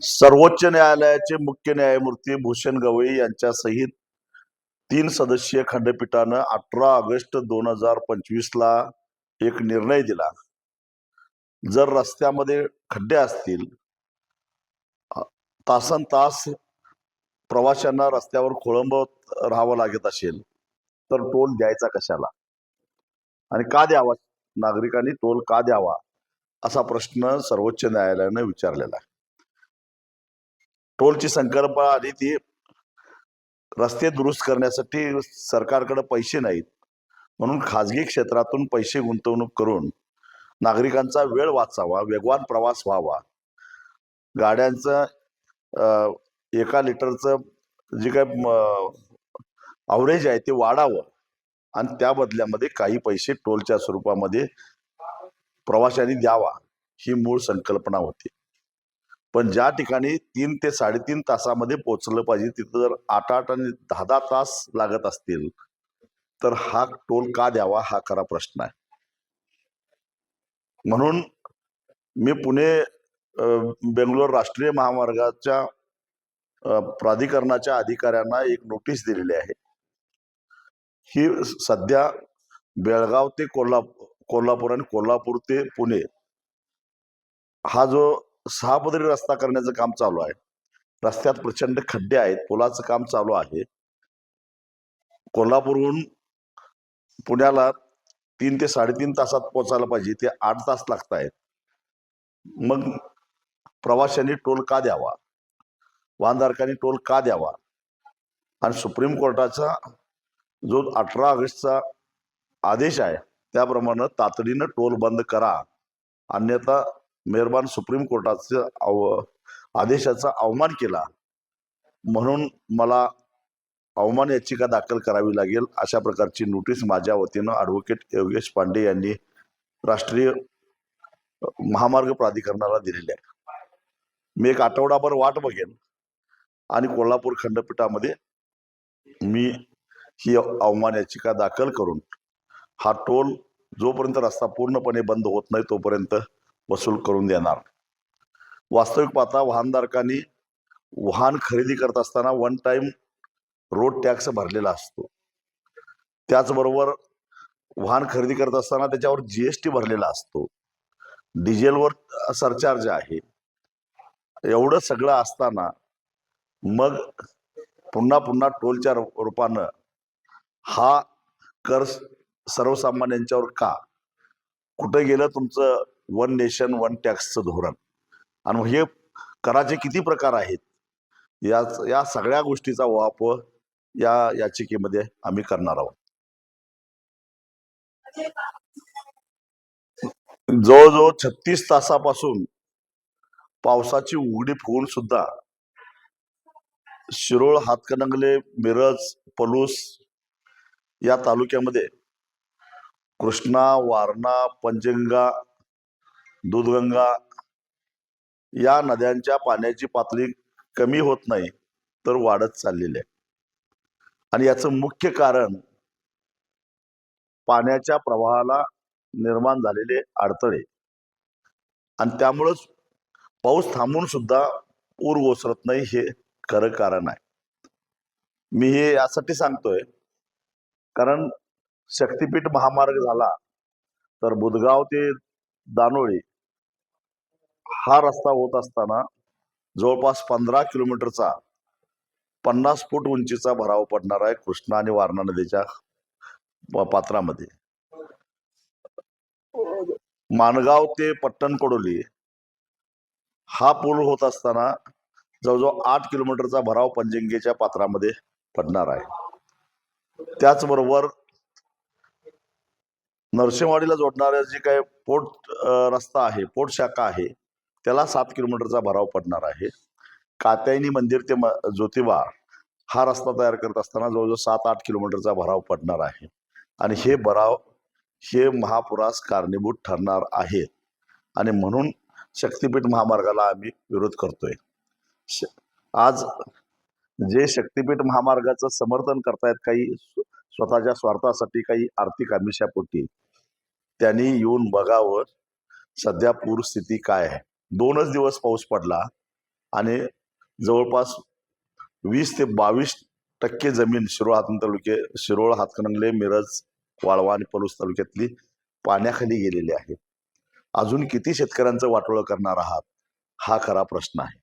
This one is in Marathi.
सर्वोच्च न्यायालयाचे मुख्य न्यायमूर्ती भूषण गवई यांच्या सहित तीन सदस्यीय खंडपीठानं अठरा ऑगस्ट दोन हजार पंचवीस ला एक निर्णय दिला. जर रस्त्यामध्ये खड्डे असतील तासन तास प्रवाशांना रस्त्यावर खोळंबत राहावं लागत असेल तर टोल द्यायचा कशाला? आणि का द्यावा? नागरिकांनी टोल का द्यावा? असा प्रश्न सर्वोच्च न्यायालयानं विचारलेला आहे. टोलची संकल्पना आली ती रस्ते दुरुस्त करण्यासाठी सरकारकडे पैसे नाहीत. म्हणून खाजगी क्षेत्रातून पैसे गुंतवणूक करून नागरिकांचा वेळ वाचावा वेगवान प्रवास व्हावा. गाड्यांचं एका लिटरचं जे काय अवरेज आहे ते वाढावं. आणि त्या बदल्यामध्ये काही पैसे टोलच्या स्वरूपामध्ये प्रवाशांनी द्यावा ही मूळ संकल्पना होती. पण ज्या ठिकाणी तीन ते साडेतीन तासामध्ये पोहोचलं पाहिजे तिथं जर आठ आठ आणि दहा दहा तास लागत असतील तर हा टोल का द्यावा हा खरा प्रश्न आहे. म्हणून मी पुणे बेंगलोर राष्ट्रीय महामार्गाच्या प्राधिकरणाच्या अधिकाऱ्यांना एक नोटीस दिलेली आहे. ही सध्या बेळगाव ते कोल्हापूर कोल्हापूर आणि कोल्हापूर ते पुणे हा जो सहा पदरी रस्ता करण्याचं काम चालू आहे. रस्त्यात प्रचंड खड्डे आहेत. पुलाचं काम चालू आहे. कोल्हापूरहून पुण्याला तीन ते साडेतीन तासात पोहोचायला पाहिजे. ते आठ तास लागत आहेत. मग प्रवाशांनी टोल का द्यावा? वाहनधारकांनी टोल का द्यावा? आणि सुप्रीम कोर्टाचा जो अठरा ऑगस्टचा आदेश आहे त्याप्रमाणे तातडीनं टोल बंद करा. अन्यथा मेहरबान सुप्रीम कोर्टाचं अव आदेशाचा अवमान केला. म्हणून मला अवमान याचिका दाखल करावी लागेल अशा प्रकारची नोटीस माझ्या वतीनं ॲडव्होकेट योगेश पांडे यांनी राष्ट्रीय महामार्ग प्राधिकरणाला दिलेली आहे. मी एक आठवडाभर वाट बघेन आणि कोल्हापूर खंडपीठामध्ये मी ही अवमान याचिका दाखल करून हा टोल जोपर्यंत रस्ता पूर्णपणे बंद होत नाही तोपर्यंत वसूल करून देणार. वास्तविक पाहता वाहनधारकांनी वाहन खरेदी करत असताना वन टाइम रोड टॅक्स भरलेला असतो. त्याचबरोबर वाहन खरेदी करत असताना त्याच्यावर जीएसटी भरलेला असतो. डिझेलवर सरचार्ज आहे. एवढं सगळं असताना मग पुन्हा पुन्हा टोलच्या रूपानं हा कर सर्वसामान्यांच्यावर का? कुठं गेलं तुमचं वन नेशन वन टॅक्सचं धोरण. आणि हे कराचे किती प्रकार आहेत? या या सगळ्या गोष्टीचा वापर या याचिकेमध्ये आम्ही करणार आहोत. जवळजवळ छत्तीस तासापासून पावसाची उघडी होऊन सुद्धा शिरोळ हातकणंगले मिरज पलूस या तालुक्यामध्ये कृष्णा वारणा पंजंगा दूधगंगा या नद्यांच्या पाण्याची पातळी कमी होत नाही तर वाढत चाललेली आहे. आणि याचं मुख्य कारण पाण्याच्या प्रवाहाला निर्माण झालेले अडथळे. आणि त्यामुळंच पाऊस थांबून सुद्धा पूर ओसरत नाही हे खरं कारण आहे. मी हे यासाठी सांगतोय कारण शक्तीपीठ महामार्ग झाला तर बुधगाव ते दानोळी हा रस्ता होत असताना जवळपास पंधरा किलोमीटरचा पन्नास फूट उंचीचा भराव पडणार आहे कृष्णा आणि वारणा नदीच्या पात्रामध्ये. माणगाव ते पट्टणकडोली हा पूल होत असताना जवळजवळ आठ किलोमीटरचा भराव पंजिंगेच्या पात्रामध्ये पडणार आहे. त्याचबरोबर नरसिंहवाडीला जोडणाऱ्या जे काही पोट रस्ता आहे पोट शाखा आहे त्याला सात किलोमीटरचा भराव पडणार आहे. कात्यायनी मंदिर ते म- ज्योतिबा हा रस्ता तयार करत असताना जवळजवळ सात आठ किलोमीटरचा भराव पडणार आहे. आणि हे भराव हे महापुरास कारणीभूत ठरणार आहेत आणि म्हणून शक्तिपीठ महामार्गाला आम्ही विरोध करतोय. श- आज जे शक्तिपीठ महामार्गाचं समर्थन करतायत काही स्व- स्वतःच्या स्वार्थासाठी काही आर्थिक आमिषापोटी त्यांनी येऊन बघावं सध्या पूरस्थिती काय आहे. दोनच दिवस पाऊस पडला आणि जवळपास वीस ते बावीस टक्के जमीन शिरोळ हातकणंगले तालुके शिरोळ हातकणंगले मिरज वाळवा आणि पलूस तालुक्यातली पाण्याखाली गेलेली आहे अजून किती शेतकऱ्यांचं वाटोळं करणार आहात? हा खरा प्रश्न आहे.